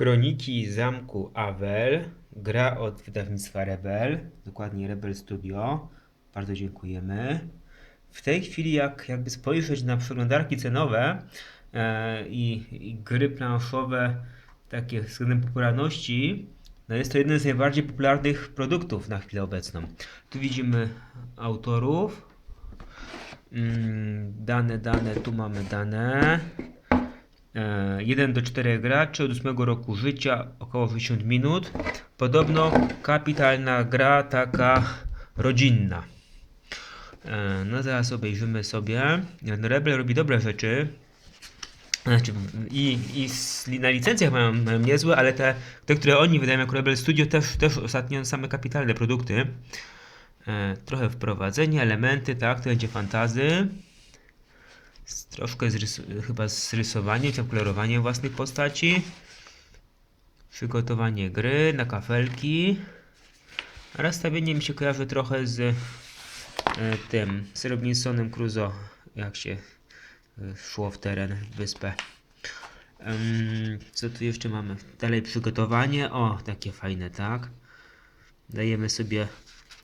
Kroniki Zamku Awel. Gra od wydawnictwa Rebel, dokładnie Rebel Studio. Bardzo dziękujemy. W tej chwili, jak jakby spojrzeć na przeglądarki cenowe e, i, i gry planszowe, takie względem popularności, no jest to jeden z najbardziej popularnych produktów na chwilę obecną. Tu widzimy autorów. Mm, Dane, dane, tu mamy dane. E, 1 do 4 graczy od 8 roku życia, około 60 minut. Podobno kapitalna gra, taka rodzinna. E, No zaraz obejrzymy sobie. Rebel robi dobre rzeczy. Znaczy, i, i na licencjach mają, mają niezłe, ale te, te, które oni wydają jako Rebel Studio też, też ostatnio same kapitalne produkty. E, trochę wprowadzenie, elementy, tak, to będzie fantazy. Troszkę z rys- chyba z rysowaniem, kolorowaniem własnych postaci. Przygotowanie gry na kafelki. A rozstawienie mi się kojarzy trochę z e, tym, z Robinsonem Crusoe, jak się e, szło w teren, wyspę. Co tu jeszcze mamy? Dalej przygotowanie. O, takie fajne, tak? Dajemy sobie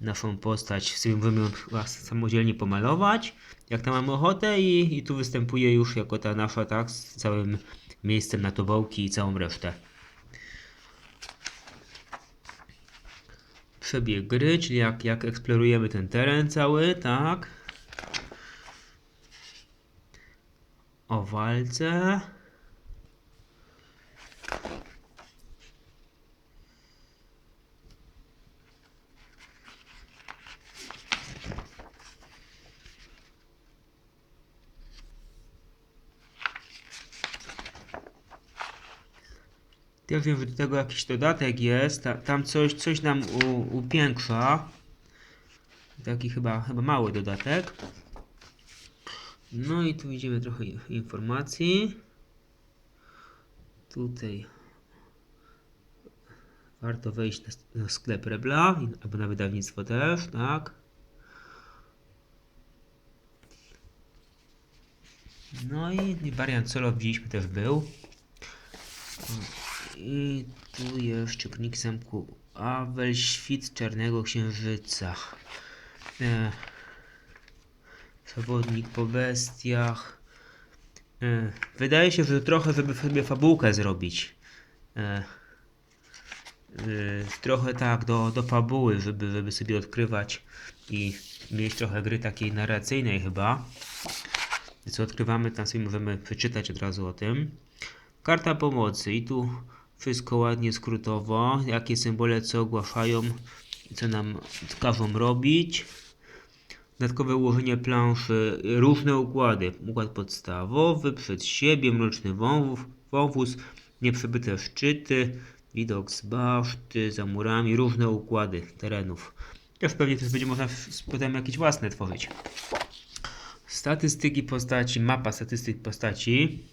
naszą postać, sobie możemy samodzielnie pomalować, jak tam mamy ochotę i, i tu występuje już jako ta nasza, tak, z całym miejscem na tobołki i całą resztę. Przebieg gry, czyli jak, jak eksplorujemy ten teren cały, tak. O walce. Ja wiem, że do tego jakiś dodatek jest. Ta, tam coś, coś nam u, upiększa. Taki chyba, chyba mały dodatek. No i tu widzimy trochę informacji. Tutaj warto wejść na, na sklep Rebla albo na wydawnictwo też, tak. No i wariant solo widzieliśmy też był. I tu jeszcze knik zamku Awel, świt czarnego księżyca. E, przewodnik po bestiach. E, wydaje się, że trochę, żeby sobie fabułkę zrobić. E, e, trochę tak, do, do fabuły, żeby, żeby sobie odkrywać i mieć trochę gry takiej narracyjnej chyba. Co odkrywamy, tam sobie możemy przeczytać od razu o tym. Karta pomocy i tu wszystko ładnie skrótowo, jakie symbole co ogłaszają co nam każą robić. Dodatkowe ułożenie planszy, różne układy. Układ podstawowy, przed siebie, mroczny wąwóz, nieprzebyte szczyty, widok z baszty, za murami, różne układy terenów. Też pewnie też będzie można potem jakieś własne tworzyć. Statystyki postaci, mapa statystyk postaci.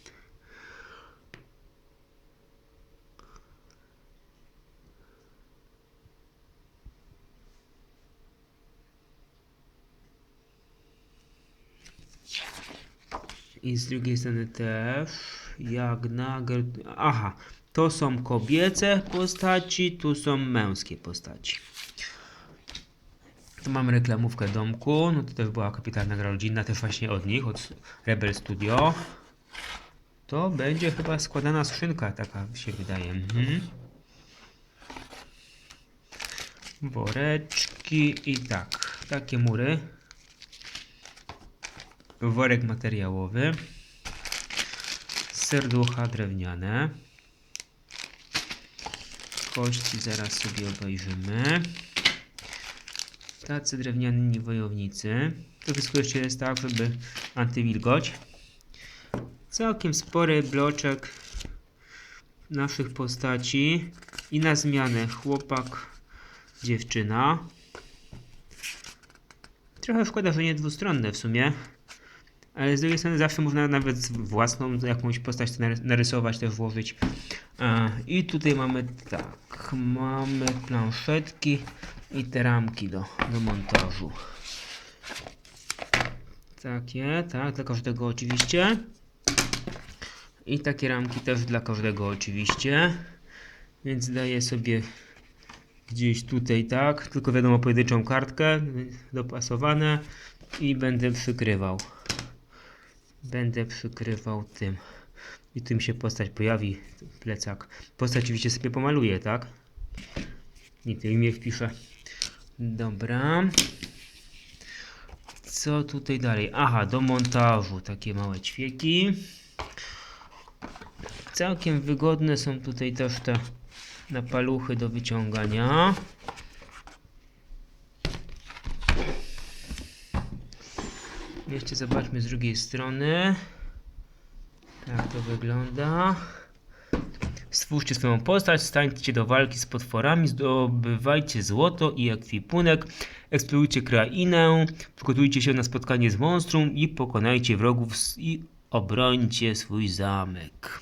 I z drugiej strony też Jagna. Gert- Aha, to są kobiece postaci, tu są męskie postaci. Tu mamy reklamówkę domku. No to też była kapitalna gra rodzinna, też właśnie od nich, od Rebel Studio. To będzie chyba składana skrzynka, taka się wydaje. Mhm. Woreczki i tak, takie mury worek materiałowy, serducha drewniane, kości zaraz sobie obejrzymy, tacy drewniani wojownicy, to wszystko jeszcze jest tak, żeby antywilgoć, całkiem spory bloczek naszych postaci i na zmianę chłopak, dziewczyna, Trochę szkoda, że nie dwustronne w sumie. Ale z drugiej strony zawsze można nawet własną jakąś postać narys- narysować, też włożyć. I tutaj mamy tak, mamy planszetki i te ramki do, do montażu. Takie, tak, dla każdego oczywiście. I takie ramki też dla każdego oczywiście. Więc daję sobie gdzieś tutaj tak, tylko wiadomo pojedynczą kartkę, dopasowane i będę przykrywał. Będę przykrywał tym. I tym się postać pojawi, plecak. Postać oczywiście sobie pomaluję, tak? I to imię wpiszę. Dobra. Co tutaj dalej? Aha, do montażu takie małe ćwieki. Całkiem wygodne są tutaj też te napaluchy do wyciągania. Jeszcze zobaczmy z drugiej strony. Tak to wygląda. Stwórzcie swoją postać, stańcie do walki z potworami, zdobywajcie złoto i ekwipunek, eksplorujcie krainę, przygotujcie się na spotkanie z monstrum i pokonajcie wrogów i obrońcie swój zamek.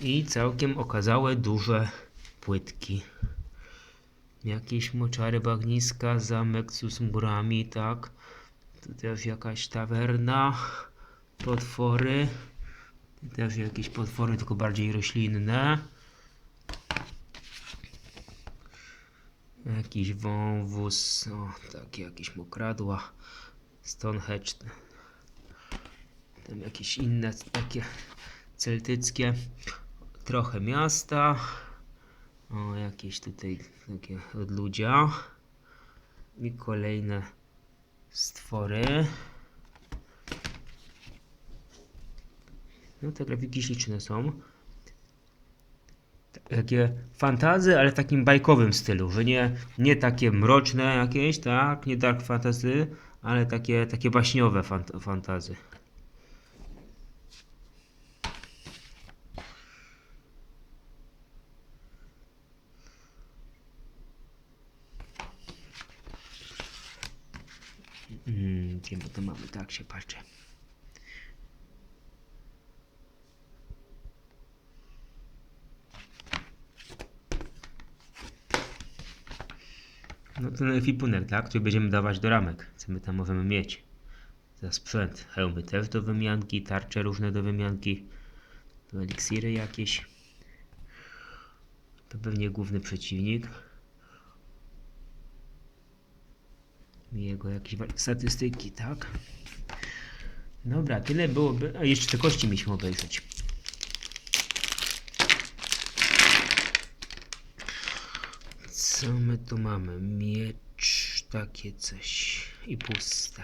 I całkiem okazałe duże płytki. Jakieś moczary bagniska, zamek z murami, tak. Tu też jakaś tawerna, potwory. Też jakieś potwory, tylko bardziej roślinne. Jakiś wąwóz, o, takie jakieś mokradła. Stonehenge. Tam jakieś inne takie celtyckie. Trochę miasta. O, jakieś tutaj takie odludzia. I kolejne stwory. No te grafiki śliczne są. Takie fantazy, ale w takim bajkowym stylu, że nie, nie takie mroczne jakieś, tak, nie dark fantasy, ale takie, takie baśniowe fant fantazy. Mm, gdzie my to mamy? Tak się patrzę. No ten ekwipunek, tak? Który będziemy dawać do ramek. Co my tam możemy mieć? Za sprzęt. Hełmy też do wymianki, tarcze różne do wymianki. Tu eliksiry jakieś. To pewnie główny przeciwnik. I Jego jakieś statystyki, tak? Dobra, tyle byłoby. A jeszcze te kości mieliśmy obejrzeć. Co my tu mamy? Miecz, takie coś i puste.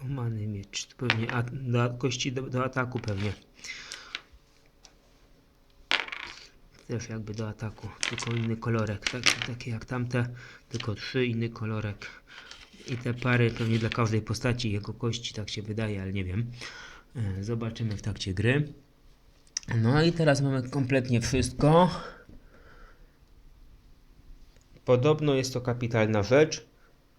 Złamany miecz, to pewnie a, do, kości do, do ataku pewnie. Też jakby do ataku, tylko inny kolorek, tak, takie jak tamte, tylko trzy, inny kolorek. I te pary pewnie dla każdej postaci jego kości, tak się wydaje, ale nie wiem. E, Zobaczymy w trakcie gry. No i teraz mamy kompletnie wszystko. Podobno jest to kapitalna rzecz.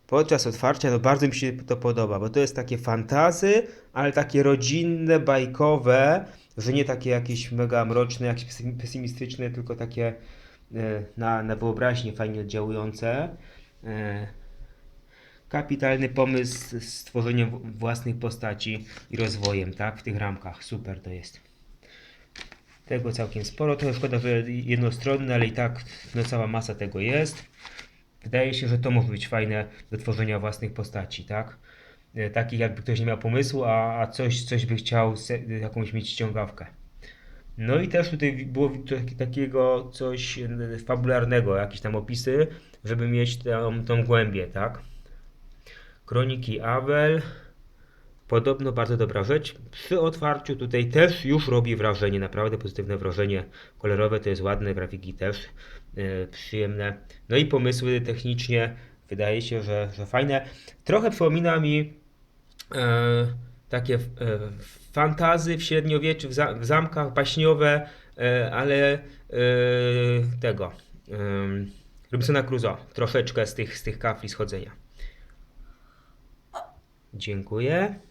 Podczas otwarcia to bardzo mi się to podoba, bo to jest takie fantazy, ale takie rodzinne, bajkowe, że nie takie jakieś mega mroczne, jakieś pesym- pesymistyczne, tylko takie e, na, na wyobraźnię fajnie oddziałujące. E, Kapitalny pomysł z stworzeniem własnych postaci i rozwojem, tak, w tych ramkach. Super to jest. Tego całkiem sporo. Trochę szkoda, że jednostronne, ale i tak no, cała masa tego jest. Wydaje się, że to może być fajne do tworzenia własnych postaci, tak? E, Takich jakby ktoś nie miał pomysłu, a, a coś, coś by chciał, jakąś mieć ściągawkę. No i też tutaj było taki- takiego coś e, fabularnego, jakieś tam opisy, żeby mieć tą, tą głębię, tak? Kroniki Awel. Podobno bardzo dobra rzecz. Przy otwarciu tutaj też już robi wrażenie, naprawdę pozytywne wrażenie. Kolorowe to jest ładne, grafiki też e, przyjemne. No i pomysły technicznie wydaje się, że, że fajne. Trochę przypomina mi e, takie e, fantazy w średniowieczu, w, za, w zamkach baśniowe, e, ale e, tego e, Robinsona Crusoe. Troszeczkę z tych, z tych kafli schodzenia. Dziękuję.